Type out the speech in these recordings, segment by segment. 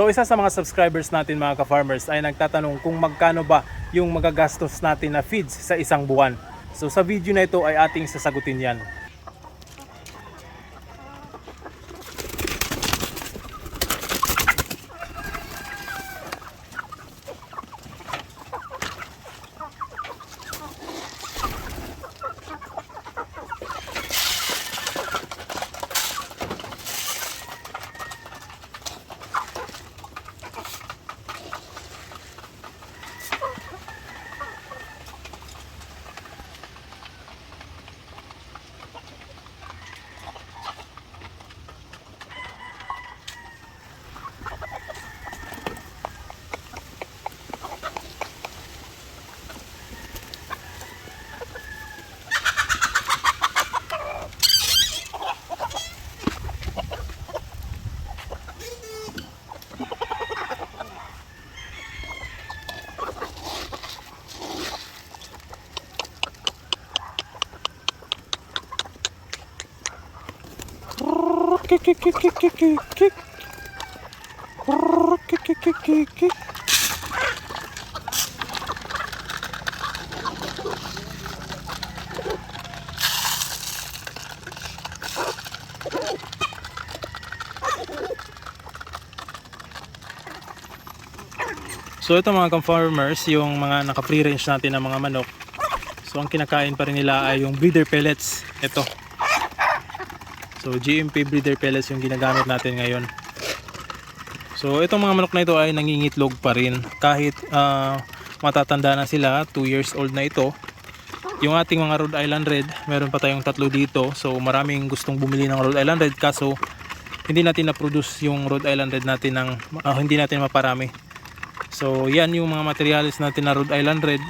So isa sa mga subscribers natin mga ka-farmers ay nagtatanong kung magkano ba yung magagastos natin na feeds sa isang buwan. So sa video na ito ay ating sasagutin yan. So ito mga farmers, yung mga naka-free range natin na mga manok. So ang kinakain pa rin nila ay yung breeder pellets. Ito. So GMP breeder pellets yung ginagamit natin ngayon. So itong mga manok na ito ay nangingitlog pa rin kahit ah, matatanda na sila, 2 years old na ito. Yung ating mga Rhode Island Red, meron pa tayong tatlo dito. So maraming gustong bumili ng Rhode Island Red kaso hindi natin na-produce yung Rhode Island Red natin ng ah, hindi natin maparami. So yan yung mga materials natin na Rhode Island Red.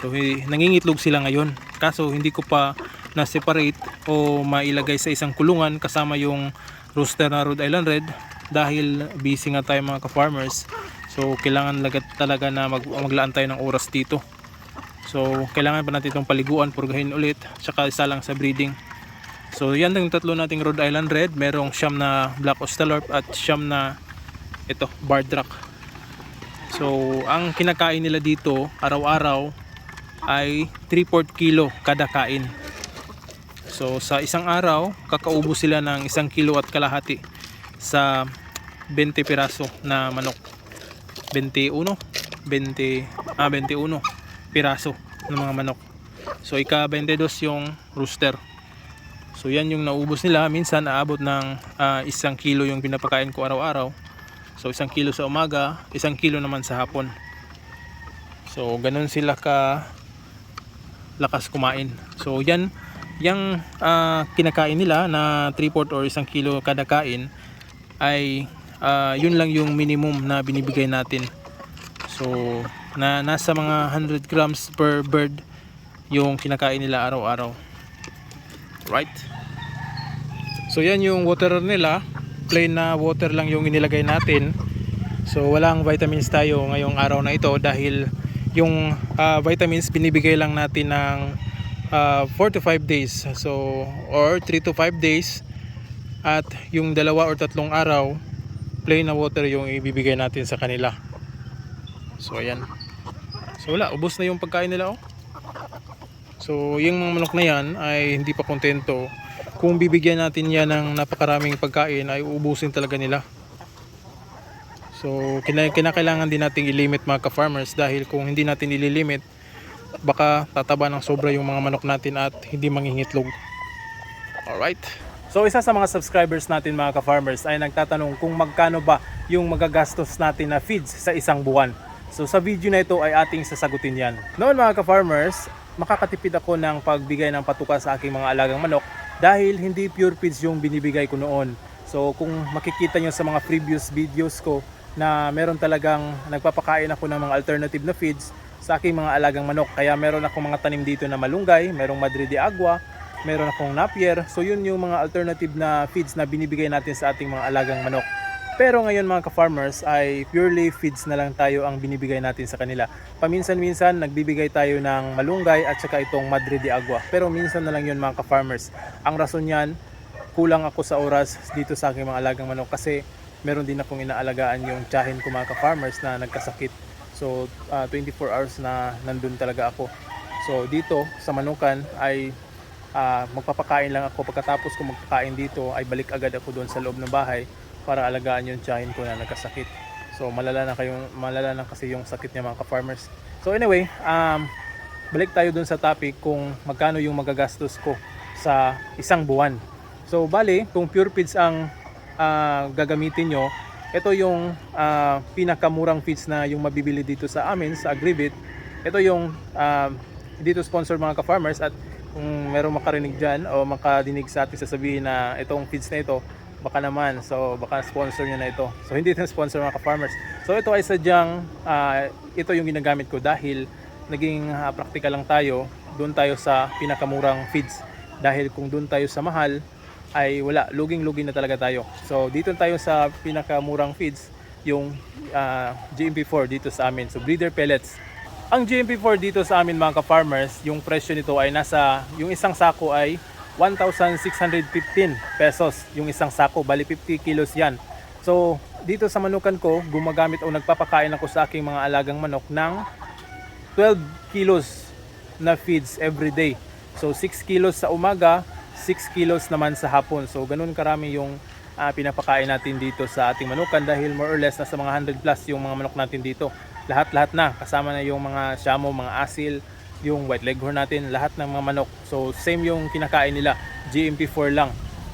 So nangingitlog sila ngayon. Kaso hindi ko pa na-separate o mailagay sa isang kulungan kasama yung rooster na Rhode Island Red dahil busy nga tayo mga ka-farmers. So kailangan talaga na mag maglaan tayo ng oras dito. So kailangan pa natin itong paliguan, purgahin ulit, tsaka isa lang sa breeding. So yan yung tatlo nating Rhode Island Red, merong siyam na Black Australorp at siyam na ito, Bardrack. So ang kinakain nila dito araw-araw ay 3-4 kilo kada kain. So sa isang araw, kakaubos sila ng isang kilo at kalahati sa 20 piraso na manok. 21, 20, ah 21 piraso ng mga manok. So ika 22 yung rooster. So yan yung naubos nila. Minsan aabot ng ah, isang kilo yung pinapakain ko araw-araw. So isang kilo sa umaga, isang kilo naman sa hapon. So ganun sila ka lakas kumain. So yan yung ah, kinakain nila na 3/4 or isang kilo kada kain ay ah, yun lang yung minimum na binibigay natin. So na nasa mga 100 grams per bird yung kinakain nila araw-araw. Right? So yan yung water nila. Plain na water lang yung inilagay natin. So walang vitamins tayo ngayong araw na ito dahil yung ah, vitamins binibigay lang natin ng ah, 4 to 5 days. So or 3 to 5 days at yung dalawa or tatlong araw plain na water yung ibibigay natin sa kanila. So ayan. So wala, ubos na yung pagkain nila oh. So yung mga manok na yan ay hindi pa kontento. Kung bibigyan natin yan ng napakaraming pagkain ay uubusin talaga nila. So kina- kinakailangan din nating i-limit mga ka-farmers dahil kung hindi natin ililimit baka tataba ng sobra yung mga manok natin at hindi mangingitlog. Alright. So isa sa mga subscribers natin mga ka-farmers ay nagtatanong kung magkano ba yung magagastos natin na feeds sa isang buwan. So sa video na ito ay ating sasagutin yan. Noon mga ka-farmers, makakatipid ako ng pagbigay ng patuka sa aking mga alagang manok dahil hindi pure feeds yung binibigay ko noon. So kung makikita nyo sa mga previous videos ko na meron talagang nagpapakain ako ng mga alternative na feeds sa aking mga alagang manok. Kaya meron akong mga tanim dito na malunggay, merong Madrid de Agua, meron akong Napier. So yun yung mga alternative na feeds na binibigay natin sa ating mga alagang manok. Pero ngayon mga ka-farmers ay purely feeds na lang tayo ang binibigay natin sa kanila. Paminsan-minsan nagbibigay tayo ng malunggay at saka itong Madrid de Agua. Pero minsan na lang yun mga ka-farmers. Ang rason yan, kulang ako sa oras dito sa aking mga alagang manok kasi meron din akong inaalagaan yung tiyahin ko mga ka-farmers na nagkasakit. So ah, 24 hours na nandun talaga ako. So dito sa Manukan ay ah, magpapakain lang ako. Pagkatapos ko magpakain dito ay balik agad ako doon sa loob ng bahay para alagaan yung tiyahin ko na nagkasakit. So malala na kayong malala na kasi yung sakit niya mga ka-farmers. So anyway, um, balik tayo dun sa topic kung magkano yung magagastos ko sa isang buwan. So bali, kung pure feeds ang ah, gagamitin nyo, ito yung ah, pinakamurang feeds na yung mabibili dito sa amin sa Agribit. Ito yung ah, dito sponsor mga ka-farmers at kung merong makarinig dyan o makadinig sa atin sasabihin na itong feeds na ito, baka naman. So baka sponsor nyo na ito. So hindi ito sponsor mga ka-farmers. So ito ay sadyang ah, ito yung ginagamit ko dahil naging ah, practical lang tayo. Doon tayo sa pinakamurang feeds. Dahil kung doon tayo sa mahal, ay wala, luging-lugi na talaga tayo. So dito tayo sa pinakamurang feeds, yung ah, GMP4 dito sa amin. So breeder pellets. Ang GMP4 dito sa amin mga ka-farmers, yung presyo nito ay nasa, yung isang sako ay 1,615 pesos yung isang sako, bali 50 kilos yan. So, dito sa manukan ko, gumagamit o nagpapakain ako sa aking mga alagang manok ng 12 kilos na feeds every day. So, 6 kilos sa umaga, 6 kilos naman sa hapon. So, ganun karami yung ah, pinapakain natin dito sa ating manukan dahil more or less nasa mga 100 plus yung mga manok natin dito. Lahat-lahat na, kasama na yung mga shamo, mga asil, yung white leghorn natin, lahat ng mga manok. So, same yung kinakain nila, GMP4 lang.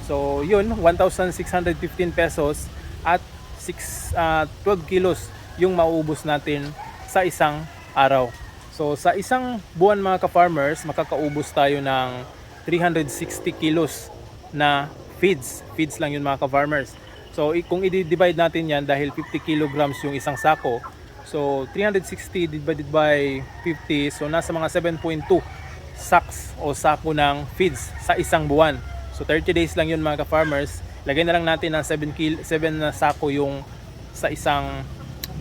So, yun, 1,615 pesos at 6, ah, 12 kilos yung mauubos natin sa isang araw. So, sa isang buwan mga ka-farmers, makakaubos tayo ng 360 kilos na feeds. Feeds lang yun mga ka-farmers. So, kung i-divide natin yan dahil 50 kilograms yung isang sako, so 360 divided by 50, so nasa mga 7.2 sacks o sako ng feeds sa isang buwan. So 30 days lang yun mga ka-farmers. Lagay na lang natin ng 7, kil 7 na sako yung sa isang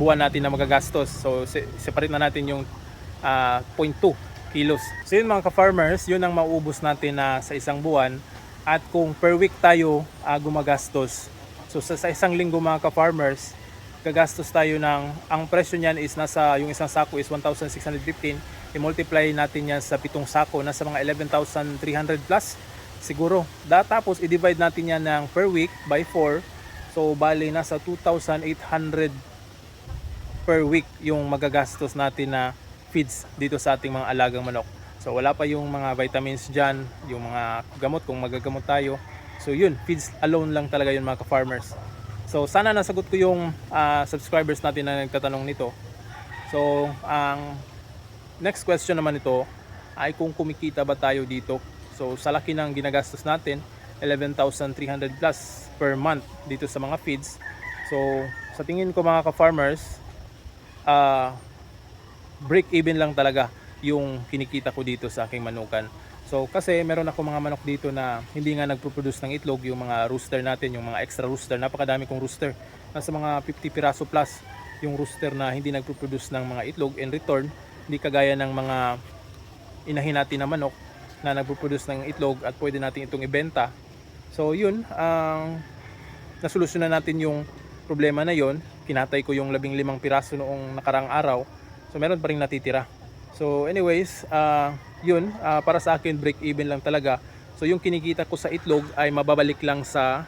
buwan natin na magagastos. So se- separate na natin yung ah, 0.2 kilos. So yun mga ka-farmers, yun ang mauubos natin na sa isang buwan. At kung per week tayo ah, gumagastos, so sa, sa isang linggo mga ka-farmers, gagastos tayo ng, ang presyo niyan is nasa, yung isang sako is 1,615. I-multiply natin yan sa pitong sako, nasa mga 11,300 plus siguro. Da, tapos i-divide natin yan ng per week by 4. So bali nasa 2,800 per week yung magagastos natin na feeds dito sa ating mga alagang manok. So wala pa yung mga vitamins dyan, yung mga gamot kung magagamot tayo. So yun, feeds alone lang talaga yun mga ka-farmers. So sana nasagot ko yung ah, subscribers natin na nagtatanong nito. So ang next question naman ito ay kung kumikita ba tayo dito. So sa laki ng ginagastos natin, 11,300 plus per month dito sa mga feeds. So sa tingin ko mga ka-farmers, ah break even lang talaga yung kinikita ko dito sa aking manukan. So kasi meron ako mga manok dito na hindi nga nagpo-produce ng itlog, yung mga rooster natin, yung mga extra rooster, napakadami kong rooster. Nasa mga 50 piraso plus yung rooster na hindi nagpo-produce ng mga itlog in return, hindi kagaya ng mga inahin natin na manok na nagpo-produce ng itlog at pwede natin itong ibenta. So yun, ang nasolusyonan natin yung problema na yon. Kinatay ko yung labing limang piraso noong nakarang araw. So meron pa rin natitira. So anyways, ah, yun, ah, para sa akin break even lang talaga. So yung kinikita ko sa itlog ay mababalik lang sa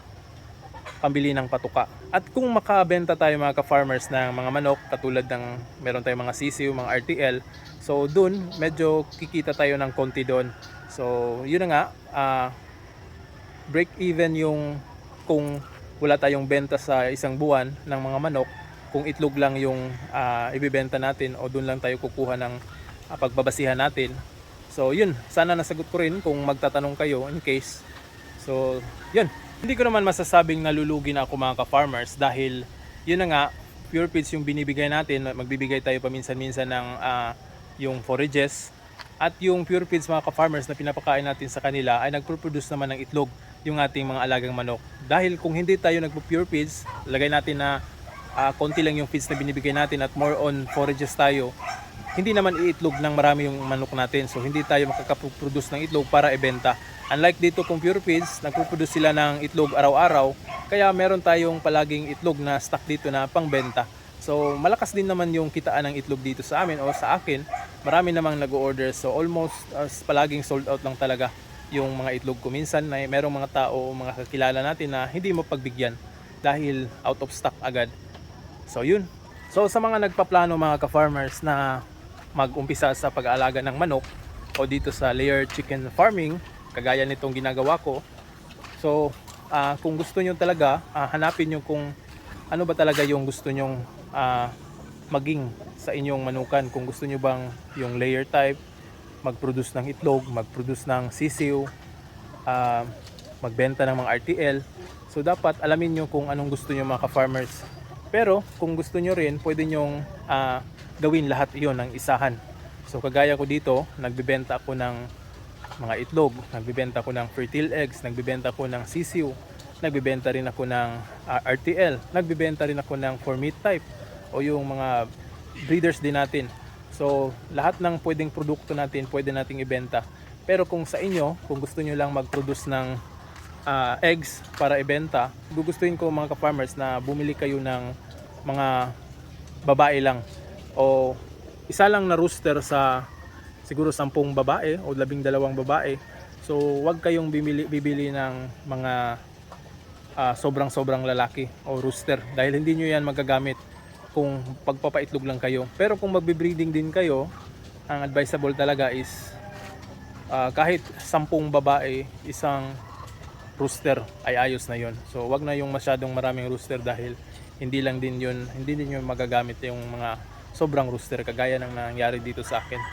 pambili ng patuka. At kung makabenta tayo mga ka-farmers ng mga manok, katulad ng meron tayong mga sisiw, mga RTL, so dun medyo kikita tayo ng konti doon. So yun na nga, ah, break even yung kung wala tayong benta sa isang buwan ng mga manok, kung itlog lang yung ah, ibibenta natin o doon lang tayo kukuha ng ah, pagbabasihan natin. So yun, sana nasagot ko rin kung magtatanong kayo in case. So yun, hindi ko naman masasabing nalulugi na ako mga ka-farmers dahil yun na nga, pure feeds yung binibigay natin, magbibigay tayo paminsan-minsan ng ah, yung forages at yung pure feeds mga ka-farmers na pinapakain natin sa kanila ay nagpo-produce naman ng itlog yung ating mga alagang manok. Dahil kung hindi tayo nagpo-pure feeds, lagay natin na ah, konti lang yung feeds na binibigay natin at more on forages tayo, hindi naman iitlog ng marami yung manok natin. So hindi tayo makakaproduce ng itlog para ibenta. Unlike dito kung Pure Feeds, nagpo-produce sila ng itlog araw-araw. Kaya meron tayong palaging itlog na stock dito na pangbenta. So malakas din naman yung kitaan ng itlog dito sa amin o sa akin. Marami namang nag-order. So almost as palaging sold out lang talaga yung mga itlog ko. Minsan na merong mga tao o mga kakilala natin na hindi mo pagbigyan dahil out of stock agad. So yun. So sa mga nagpaplano mga ka-farmers na mag-umpisa sa pag-aalaga ng manok o dito sa layer chicken farming, kagaya nitong ginagawa ko. So ah, kung gusto nyo talaga, ah, hanapin nyo kung ano ba talaga yung gusto nyong ah, maging sa inyong manukan. Kung gusto nyo bang yung layer type, mag-produce ng itlog, mag-produce ng sisiw, ah, magbenta ng mga RTL. So dapat alamin nyo kung anong gusto nyo mga ka-farmers. Pero kung gusto nyo rin, pwede nyong ah, gawin lahat iyon ng isahan. So kagaya ko dito, nagbibenta ako ng mga itlog, nagbibenta ako ng fertile eggs, nagbibenta ako ng sisiw, nagbibenta rin ako ng ah, RTL, nagbibenta rin ako ng for meat type o yung mga breeders din natin. So lahat ng pwedeng produkto natin, pwede nating ibenta. Pero kung sa inyo, kung gusto nyo lang mag-produce ng ah, eggs para ibenta, gugustuhin ko mga ka-farmers na bumili kayo ng mga babae lang o isa lang na rooster sa siguro sampung babae o labing dalawang babae. So wag kayong bibili, bibili ng mga ah, sobrang-sobrang lalaki o rooster dahil hindi nyo yan magagamit kung pagpapaitlog lang kayo. Pero kung magbe-breeding din kayo, ang advisable talaga is ah, kahit sampung babae, isang rooster ay ayos na yon. So wag na yung masyadong maraming rooster dahil hindi lang din yun, hindi din yun magagamit yung mga sobrang rooster kagaya ng nangyari dito sa akin.